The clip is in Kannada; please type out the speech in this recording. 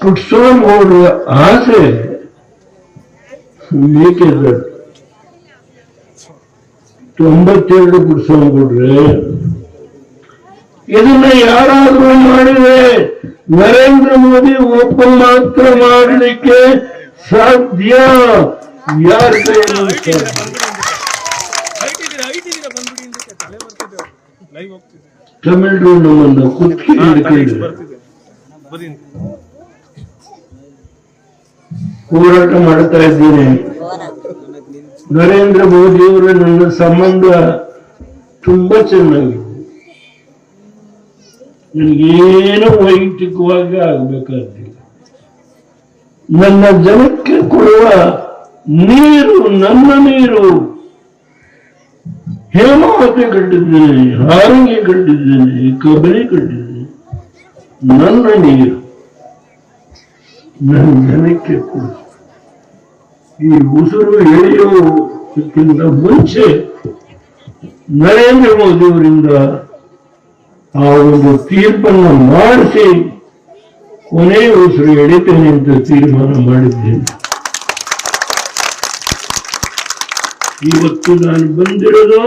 ಪುಟ್ಸ್ವಾಮಿ ಅವರ ಆಸೆ ಏಕೆಂದ್ರೆ ತೊಂಬತ್ತೆರಡು ಪುಟ್ಸ್ವಾಮಿ ಕೊಡ್ರೆ ಇದನ್ನ ಯಾರಾದ್ರೂ ಮಾಡಿದ್ರೆ ನರೇಂದ್ರ ಮೋದಿ ಒಬ್ಬ ಮಾತ್ರ ಮಾಡಲಿಕ್ಕೆ ಸಾಧ್ಯ ಯಾರ ಕೈಯಲ್ಲೂ ಸಾಧ್ಯ ಹೈಟ್ ಇದೀರಾ ಹೋರಾಟ ಮಾಡ್ತಾ ಇದ್ದೇನೆ. ನರೇಂದ್ರ ಮೋದಿಯವರ ನನ್ನ ಸಂಬಂಧ ತುಂಬಾ ಚೆನ್ನಾಗಿದೆ. ನನಗೇನು ವೈಯಕ್ತಿಕವಾಗಿ ಆಗ್ಬೇಕಾಗಿಲ್ಲ ನನ್ನ ಜನಕ್ಕೆ ಕೊಡುವ ನೀರು, ನನ್ನ ನೀರು. ಹೇಮಾವತಿ ಕಟ್ಟಿದ್ದೇನೆ, ಹಾರಂಗಿ ಕಟ್ಟಿದ್ದೇನೆ, ಕಬರಿ ಕಟ್ಟಿದ್ದೇನೆ. ನನ್ನ ನೀರು. ನನ್ನ ಜನಕ್ಕೆ ಕೊಡು. ಈ ಉಸಿರು ಎಳೆಯೋದಕ್ಕಿಂತ ಮುಂಚೆ ನರೇಂದ್ರ ಮೋದಿಯವರಿಂದ ಆ ಒಂದು ತೀರ್ಪನ್ನು ಮಾಡಿಸಿ ಕೊನೆ ಉಸಿರು ಎಳಿತೇನೆ ಅಂತ ತೀರ್ಮಾನ ಮಾಡಿದ್ದೇನೆ. ಇವತ್ತು ನಾನು ಬಂದಿರೋದು